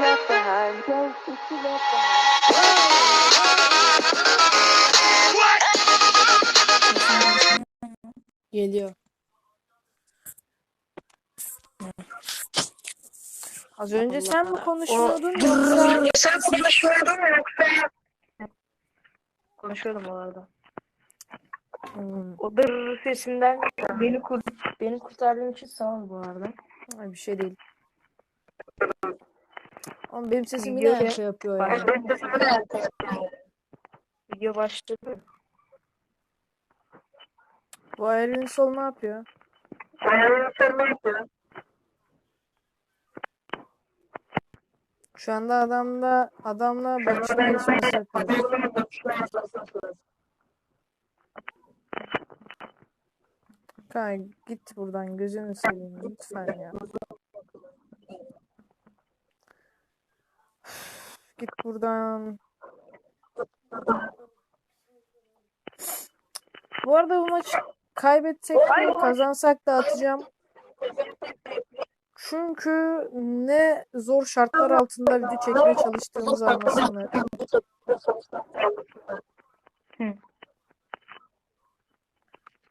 left behind. Don't wish you left behind. Geliyor. Az önce sen mi konuşuyordun yoksa Sen konuşuyordun yoksa? Konuşuyordum o arada. Hmm, O dır sesinden beni kur beni kurtardığın için sağ ol bu arada. ay bir şey değil. Oğlum benim sesim yine Video şey yapıyor ya. Video başladı. Bu Aylin Sol ne yapıyor? Şu anda adamla adamla bakışma yarışması yapıyoruz. Kay git buradan gözünü seveyim lütfen ya. Git buradan. Bu arada bu maçı kaybetsek de kazansak da atacağım. Çünkü ne zor şartlar altında video çekmeye çalıştığımız anlasınlar.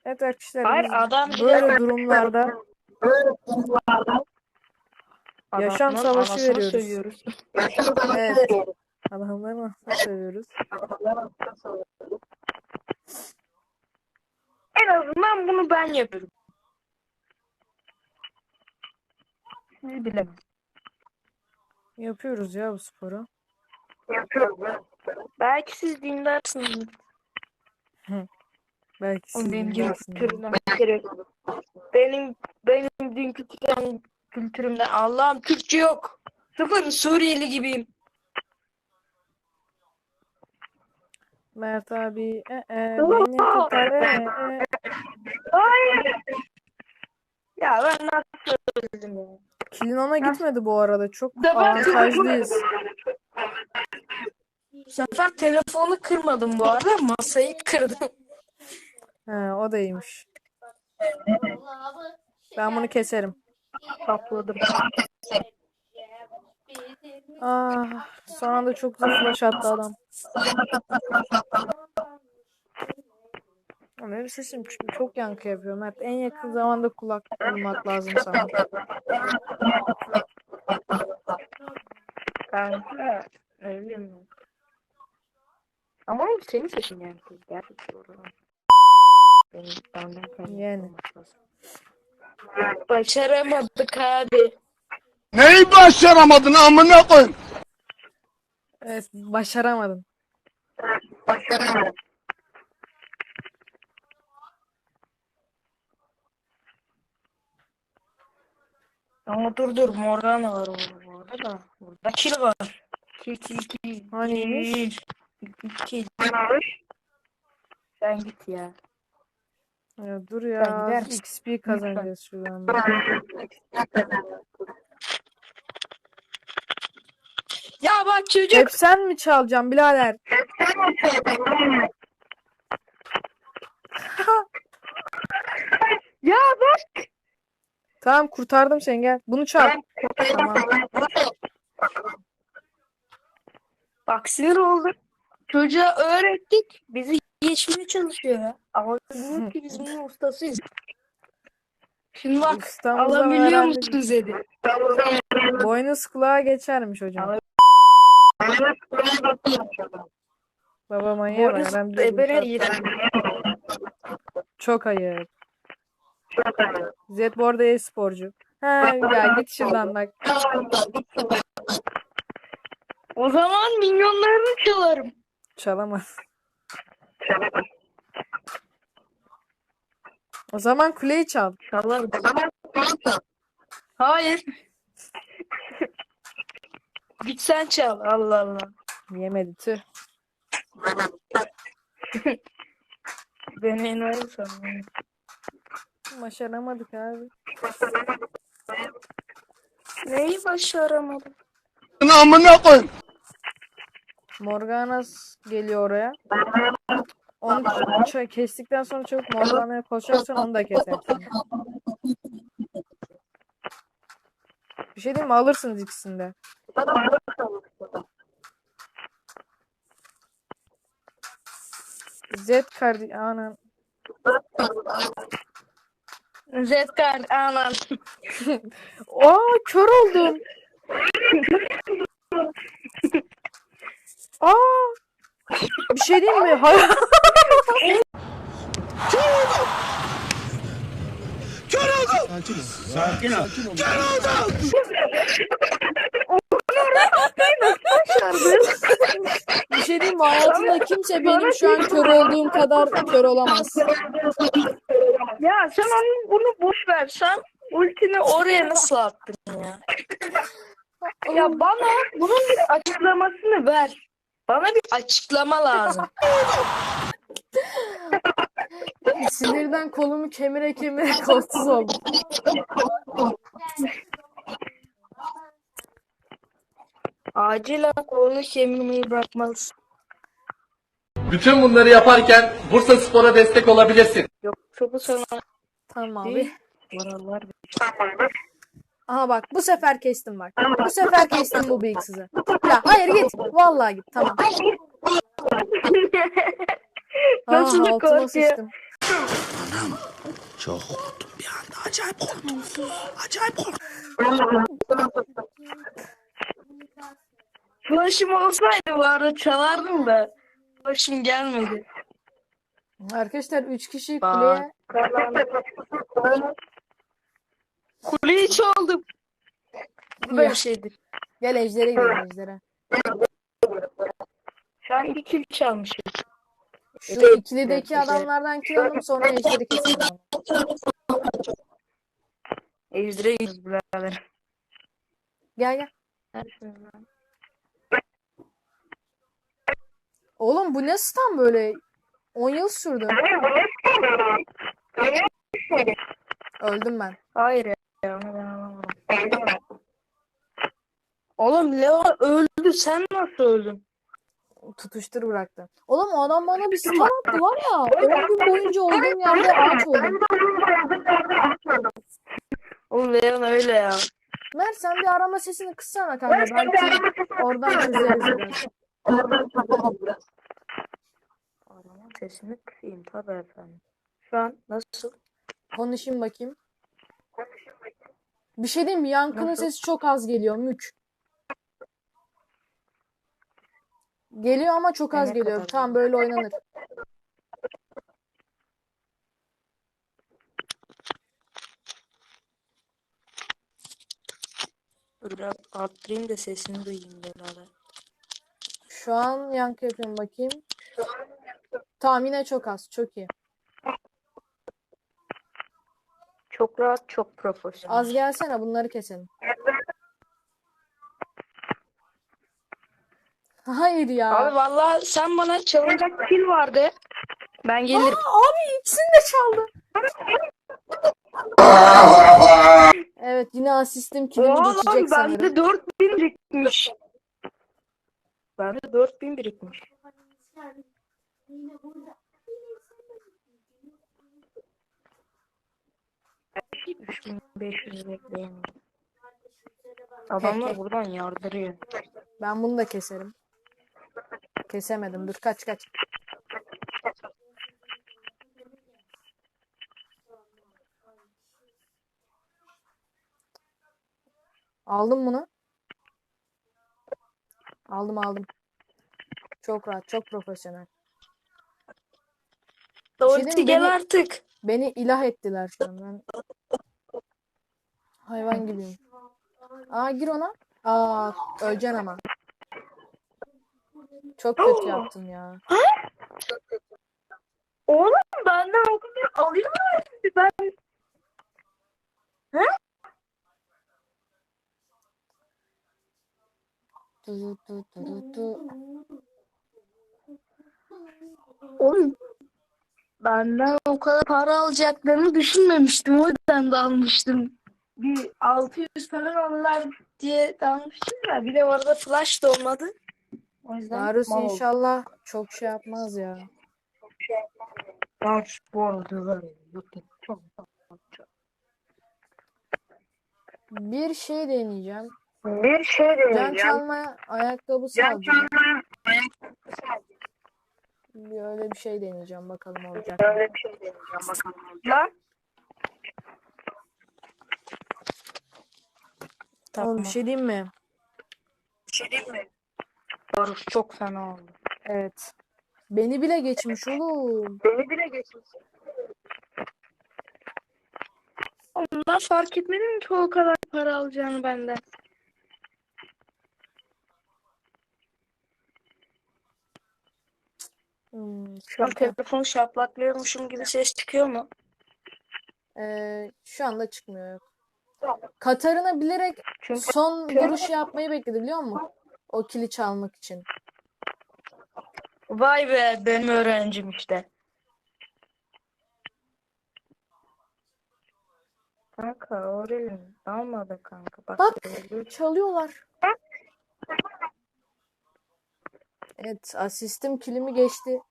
Evet arkadaşlar Hayır adam böyle durumlarda Yaşam savaşı veriyoruz. evet adamları nasıl seviyoruz. En azından bunu ben yapıyorum. Siz bilemem. Yapıyoruz ya bu sporu. Belki siz dinlersiniz. Belki siz benim kültürümden benim benim din kültürümden kültürümden Allah'ım Türkçe yok. Sıfır Suriyeli gibiyim. Mert abi e, e, beni kurtar e, e. Hayır. Ya ben nasıl öldüm ya? Kilin ona gitmedi bu arada. Çok avantajlıyız. Bu sefer telefonu kırmadım bu arada masayı kırdım. He, o da iyiymiş. Ben bunu keserim. Sapladım. Ah, son anda çok güzel flash attı adam. Benim sesim çok yankı yapıyor Mert. En yakın zamanda kulak bulmak lazım sana. Kanka öyle mi? Ama senin sesin yani. Gerçekten doğru. Benim benden Yani. Başaramadık abi. Neyi başaramadın amına koy? Evet, başaramadın. Ama dur dur Morgana var orada bu arada. Burada kill var. Kill kill kill. Haniymiş? Kill. Sen git ya. Ya dur ya. XP kazanacağız şuradan. Ya bak çocuk. Hep sen mi çalacaksın birader? Ya bak. Tamam kurtardım seni gel. Bunu çal. Tamam. Bak sinir oldum. Çocuğa öğrettik. Bizi geçmeye çalışıyor ya. Ama diyor ki biz bunun ustasıyız. Şimdi bak Ustamızla alabiliyor öğrendik. musunuz dedi. Boynuz kulağa geçermiş hocam. Baba bak. Boynuz Adam bir. Çok ayıp. Zed bu arada e-sporcu. He ya git şuradan bak. O zaman milyonlarını çalarım. Çalamaz. O zaman kuleyi çal. Çalarım. Hayır. Git sen çal. Allah Allah. Yemedi tüh. Beni enayi sanırım. Başaramadık abi. Neyi başaramadım? Amına koy. Morganas geliyor oraya. Onu ç- kestikten sonra çabuk Morgana'ya koşarsan onu da kesersin. Bir şey diyeyim mi? Alırsınız ikisini de. Z kardeş anan. Zedkar anan. Aa kör oldum. Aa. Bir şey diyeyim mi? Hayır. Bir şey diyeyim mi? Hayatında kimse benim şu an kör olduğum kadar kör olamaz. Ya sen onu bunu boş ver. Sen ultini oraya nasıl attın ya? Ya bana bunun bir açıklamasını ver. Bana bir açıklama lazım. Sinirden kolumu kemire kemire kolsuz oldum. Acilen kolunu kemirmeyi bırakmalısın. Bütün bunları yaparken Bursa Spor'a destek olabilirsin. Yoksa bu sana Tamam abi. değil. Moraller Aha bak bu sefer kestim bak. Bu sefer kestim bu bıyıksızı. Ya hayır git. Vallahi git. Tamam. Nasıl altıma korkuyor? sıçtım. Çok korktum bir anda. Acayip korktum. Acayip korktum. Flash'ım olsaydı bu arada çalardım da. Flash'ım gelmedi. Arkadaşlar 3 kişi kuleye Kuleyi çaldım. Bu bir şeydir. gel ejdere gidelim ejdere. Şu an bir kill çalmışım. Şu ikilideki adamlardan kill alalım sonra ejderi keselim. Ejder'e gidiyoruz birader. Gel gel. Oğlum bu ne stun böyle? 10 yıl sürdü. Öldüm ben. Hayır ya. onu ben alamam. Oğlum Leon öldü. Sen nasıl öldün? Tutuştur bıraktı. Oğlum o adam bana bir stun attı var ya. 10 gün boyunca olduğum yerde ağaç oldum. Oğlum Leon öyle ya. Mert sen bir arama sesini kıssana kanka. Belki oradan çözeriz. Arama sesini kısayım tabii efendim. Şu an nasıl? Konuşayım bakayım. Bir şey diyeyim mi? Yankının sesi çok az geliyor. Mük. Geliyor ama çok az Ne geliyor. kadar Tamam böyle oynanır. Dur biraz arttırayım da sesini duyayım beraber. Şu an yankı yapıyorum bakayım. Tamam yine çok az. Çok iyi. Çok rahat, çok profesyonel. Az gelsene bunları keselim. Hayır ya. Abi vallahi sen bana çalacak kill vardı. Ben gelirim. Abi ikisini de çaldı. Evet yine asistim kilimi Oğlum geçecek sanırım. bende 4000 birikmiş. Bende 4000 birikmiş. Beş yüz bekleyin. Adamlar buradan yardırıyor. Ben bunu da keserim. Kesemedim. Dur kaç kaç. Aldım bunu. Aldım aldım. Çok rahat, çok profesyonel. Doğru diyeyim mi? gel artık. Beni ilah ettiler şu an. Ben hayvan gibiyim. Aa gir ona. Aa öleceksin ama. Çok kötü yaptım ya. Oğlum benden o kadar alıyorlar ben. Du, du, du, du, du. Oğlum benden o kadar para alacaklarını düşünmemiştim. O yüzden de almıştım. Bir 600 falan alırlar diye almıştım da bir de orada flash da olmadı. O yüzden Darius mal oldum. inşallah çok şey yapmaz ya. Ben bu arada var ya, YouTube çok Bir şey deneyeceğim. Bir şey Can deneyeceğim. çalma ayakkabısı Can alacağım. Bir öyle bir şey deneyeceğim bakalım olacak. mı? Öyle bir şey deneyeceğim bakalım olacak. Oğlum bir şey diyeyim mi? Bir şey diyeyim mi? Barış çok fena oldu. Evet. Beni bile geçmiş oğlum. Beni bile geçmiş. Onlar fark etmedim ki o kadar para alacağını benden. Hmm, Şu an kanka, telefonu şaplaklıyormuşum gibi ses çıkıyor mu? eee, şu anda çıkmıyor. Katarina bilerek Çünkü son vuruş yapmayı bekledi biliyor musun? O kili çalmak için. vay be benim öğrencim işte. Kanka Aurelin almadı kanka. Bak, Bak. Çalıyorlar. Evet, asistim kilimi geçti.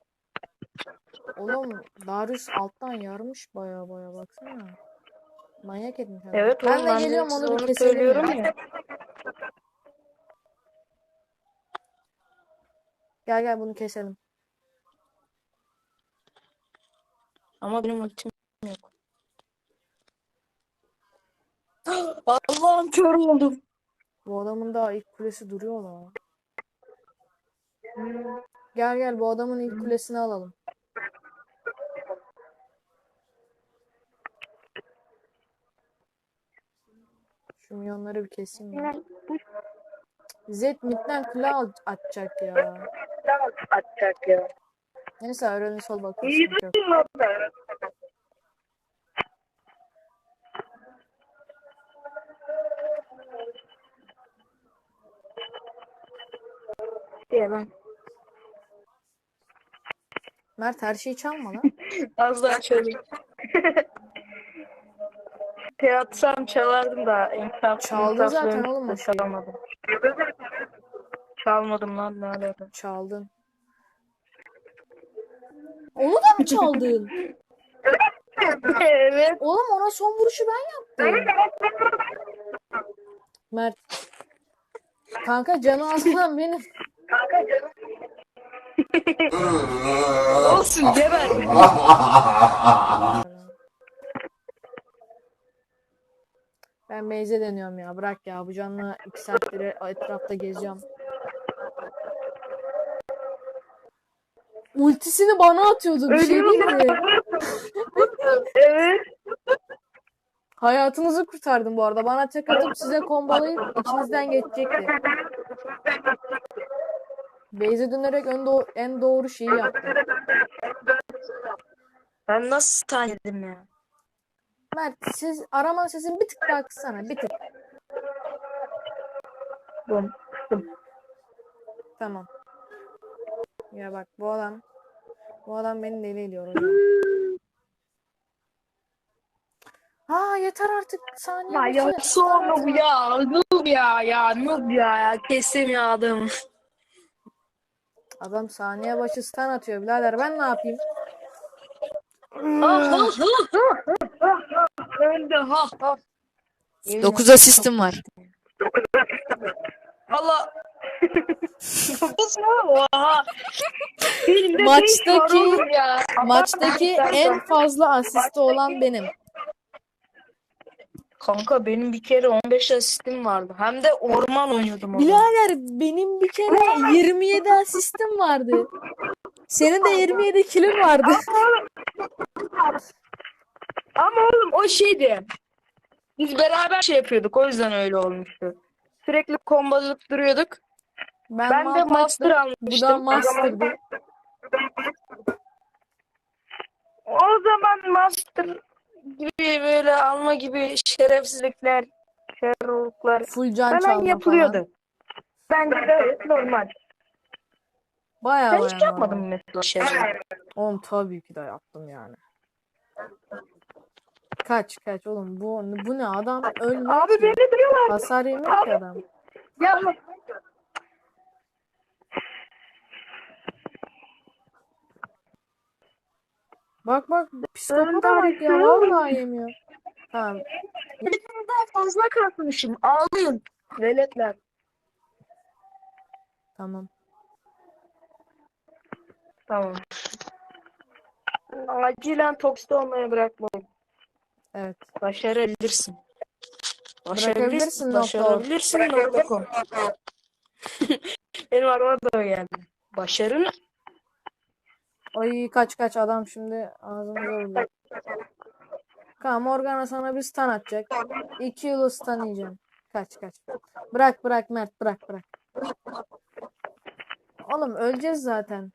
Oğlum Darius alttan yarmış baya baya baksana. Manyak etmiş adam. Evet ben de geliyorum onu bir onu keselim ya. ya. Gel gel bunu keselim. Ama benim ultim yok. Allah'ım kör oldum. Bu adamın daha ilk kulesi duruyor la. Gel gel bu adamın ilk kulesini alalım. Şu milyonları bir keseyim ya. Zed midden kule al- atacak ya. Atacak ya. Neyse öğrenin sol bakıyor. sıkıntı yok. Diye ben. Mert her şeyi çalma lan. Az daha çalayım. Şey atsam çalardım da imkan Çaldın zaten oğlum o şeyi. Çalamadım. Çalmadım lan ne alaka. Çaldın. Onu da mı çaldın? evet. Oğlum ona son vuruşu ben yaptım. Mert. Kanka canı alınan benim. Olsun geber. Ben meyze deniyorum ya. Bırak ya. Bu canla iki saattir etrafta geziyorum. Ultisini bana atıyordu. Bir şey değil mi? evet. Hayatınızı kurtardım bu arada. Bana tek atıp size kombalayıp içinizden geçecekti. Beyze dönerek ön doğ- en doğru şeyi yaptı. Ben nasıl tanıdım ya? Mert siz arama sesini bir tık daha kıssana. Bir tık. Bum. Tamam. Ya bak bu adam bu adam beni deli ediyor hocam. Aa yeter artık saniye Ya ya sonra bu ya. Noob ya ya. Noob ya ya. Kesim ya. Adam saniye başı stun atıyor birader ben ne yapayım? Ha ha. 9 asistim var. Allah. Oha. Elimde Maçtaki- beş var oğlum ya. Maçtaki en fazla asisti olan benim. Kanka benim bir kere 15 asistim vardı. Hem de orman oynuyordum orada. Birader benim bir kere 27 asistim vardı. Senin de 27 kilin vardı. Ama oğlum o şeydi. Biz beraber şey yapıyorduk. O yüzden öyle olmuştu. Sürekli kombalıp duruyorduk. Ben, Ben de master Bu almıştım. da master'dı. O zaman master gibi böyle alma gibi şerefsizlikler, şerroluklar Full can hemen çalma yapılıyordu. falan. Bence de normal. Baya Ben baya hiç yapmadım normal. mesela şey. Oğlum tabii ki de yaptım yani. Kaç kaç oğlum bu bu ne adam ölmüyor Abi ki. beni duyuyorlar. Hasar yemiyor ki adam. Ya Bak bak psikopata bak ya vallahi yemiyor. Tamam daha fazla kalkmışım. Ağlayın. Veletler. Tamam. Tamam. Acilen toksit olmaya bırakmayın. Evet. Başarabilirsin. Başarabilirsin nokta com. Benim arama da geldi. Başarın Ay kaç kaç adam şimdi ağzımıza vurdu. Tamam Morgana sana bir stun atacak. 2 yıl stun yiyeceğim. Kaç kaç. Bırak bırak Mert bırak bırak. Oğlum öleceğiz zaten.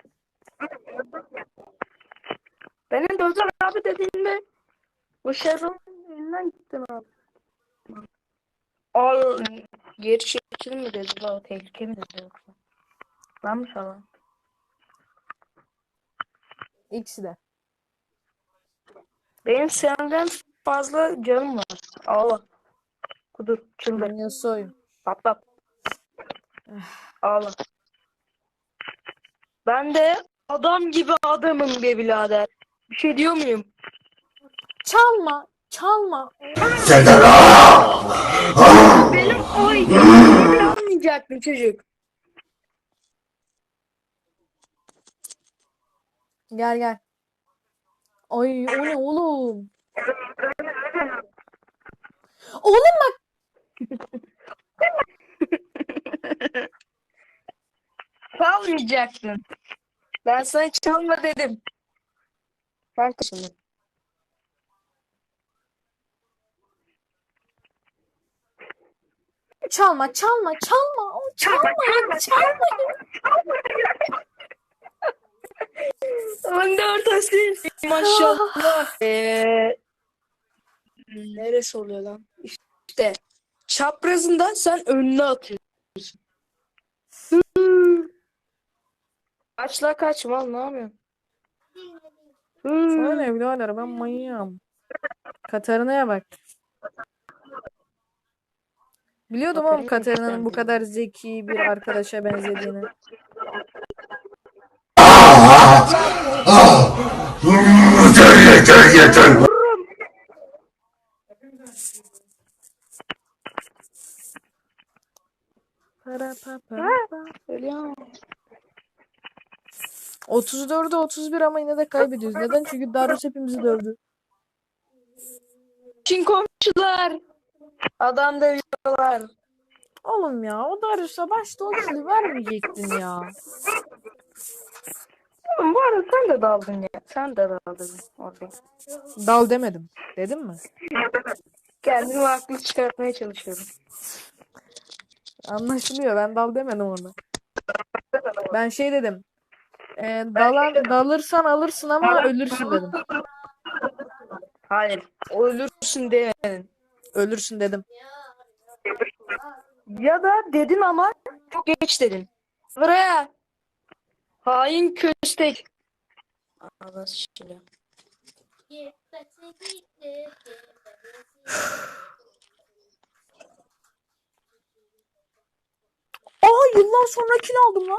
benim de Özer abi dediğinde başarın elinden gittin abi. Al geri çekil mi dedi la tehlike mi dedi yoksa? Ben mi falan? İkisi de. Benim senden fazla canım var. Ağla. Kudur, çıldır, Yasuo'yum. patlat. Ağla. Ben de adam gibi adamım be birader. Bir şey diyor muyum? Çalma. Çalma. Benim oy. Benim anlayacaktın çocuk. Gel gel. Ay o ne oğlum? Oğlum bak. Çalmayacaktın. Ben sana çalma dedim. Ben kaçındım. Çalma çalma çalma. O çalmayın çalmayın. 14 asist. Maşallah. Eee neresi oluyor lan? İşte çaprazında sen önüne atıyorsun. Kaçla kaç mal ne yapıyorsun? Sana ne birader ben manyağım. Katarina'ya bak. Biliyordum oğlum Katarina Katarina'nın bu kadar zeki bir arkadaşa benzediğini. Yeter yeter yeter. Para pa pa pa. Ölüyorum. 34'e 31 ama yine de kaybediyoruz. Neden? Çünkü Darius hepimizi dövdü. Çin komşular. Adam dövüyorlar. Oğlum ya o Darius'a başta o kili vermeyecektin ya. Oğlum bu arada sen de daldın ya. Sen de daldın orada. Dal demedim. Dedim mi? Kendimi haklı çıkartmaya çalışıyorum. Anlaşılıyor. Ben dal demedim orada. Ben şey dedim. E, dalan, dalırsan alırsın ama ölürsün dedim. Hayır. Ölürsün demedin. Ölürsün dedim. Ya da dedin ama çok geç dedin. Buraya. Hain köstek. Ağzına sıçrıyor. Aa yıllar sonra kill aldım lan.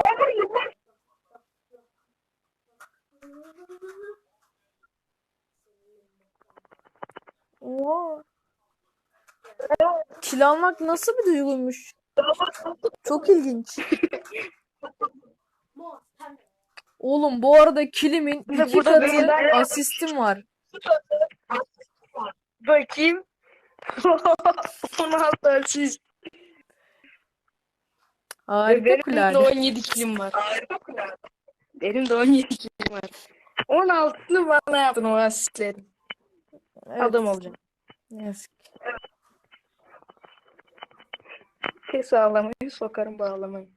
Oha. Kill almak nasıl bir duyguymuş? Çok ilginç. Oğlum bu arada kilimin Bir de iki burada katı birinden- asistim var. Bakayım. 16 asist. Harika Benim de kulali. 17 kilim var. Benim de 17 kilim var. 16'ını bana yaptın o asistleri. Evet, Adam olacağım. yazık. Kes ağlamayı sokarım bağlamayı.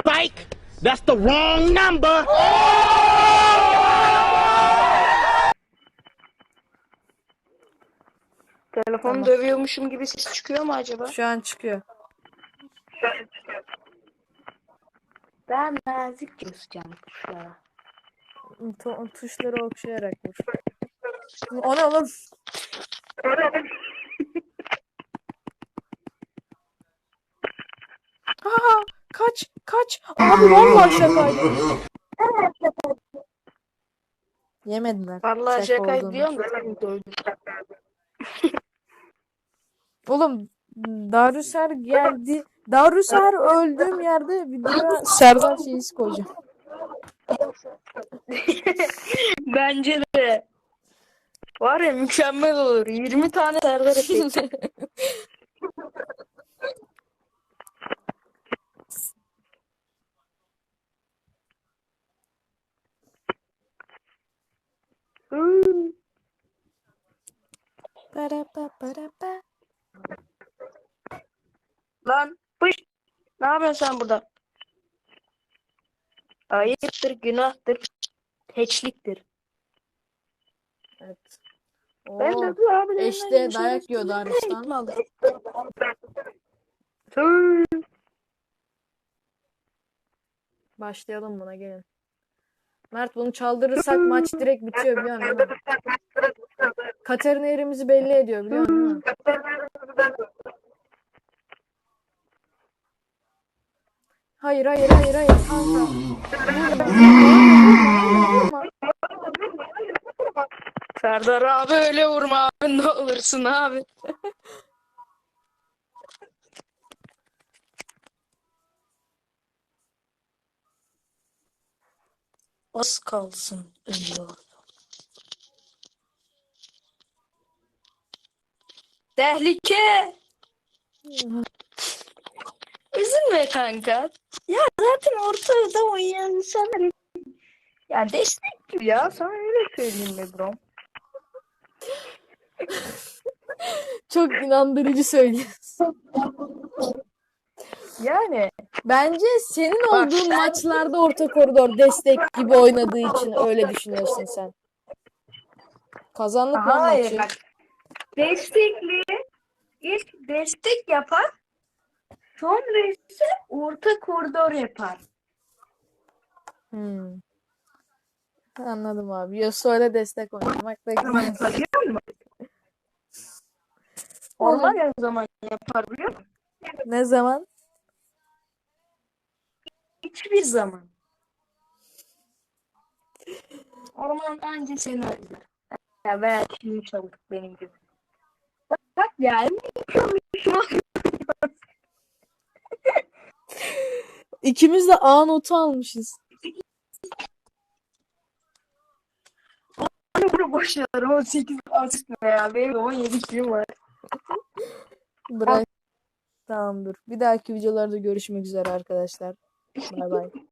Spike. That's the wrong number. Telefonu Tamam. dövüyormuşum gibi ses çıkıyor mu acaba? Şu an çıkıyor. Ben nazikçe ısıtacağım kuşlara. Tu- tuşları okşayarak vur. O ne oğlum? Aa, kaç kaç. Abi vallahi şakaydı. Yemediler. Vallahi şaka şaka diyorum da seni dövdüm. Oğlum Darüser geldi. Darüser öldüğüm yerde videoya Serdar şeysi koyacağım. Bence de. Var ya mükemmel olur. 20 tane Serdar Para pa para pa. Lan pış. Ne yapıyorsun sen burada? Ayıptır, günahtır, heçliktir. Evet. Ben Oo, de abilerimden eşte bir dayak şey yiyor Darüstan. eğitim aldım. Tüh. Başlayalım buna gelin. Mert bunu çaldırırsak maç direkt bitiyor biliyor musun? Katerina yerimizi belli ediyor biliyor musun? Hayır hayır hayır hayır. Serdar abi öyle vurma abi ne olursun abi. Az kalsın ölüyor. Tehlike. Üzülme kanka. Ya zaten ortada oynayan insanlar ya destek gibi ya sana öyle söyleyeyim be bro. Çok inandırıcı söylüyorsun. Yani Bence senin Bak olduğun ben- maçlarda orta koridor destek gibi oynadığı için öyle düşünüyorsun sen. Kazandık hayır maçı. bak destekli ilk destek yapar sonra ise orta koridor yapar. Hmm. Anladım abi. Yasuo'yla destek oynamak da güzel. Orman ne zaman yapar biliyor musun? Ne zaman? Hiçbir zaman. Orman anca seni arıyor. Ya veya şimdi çabuk benim gibi. Bak, bak yani yapıyormuşum. İkimiz de A notu almışız. Bunu boş ver. 18 asist ne ya? Benim de 17 kilim var. Bırak. Tamamdır. Bir dahaki videolarda görüşmek üzere arkadaşlar. Bye bye.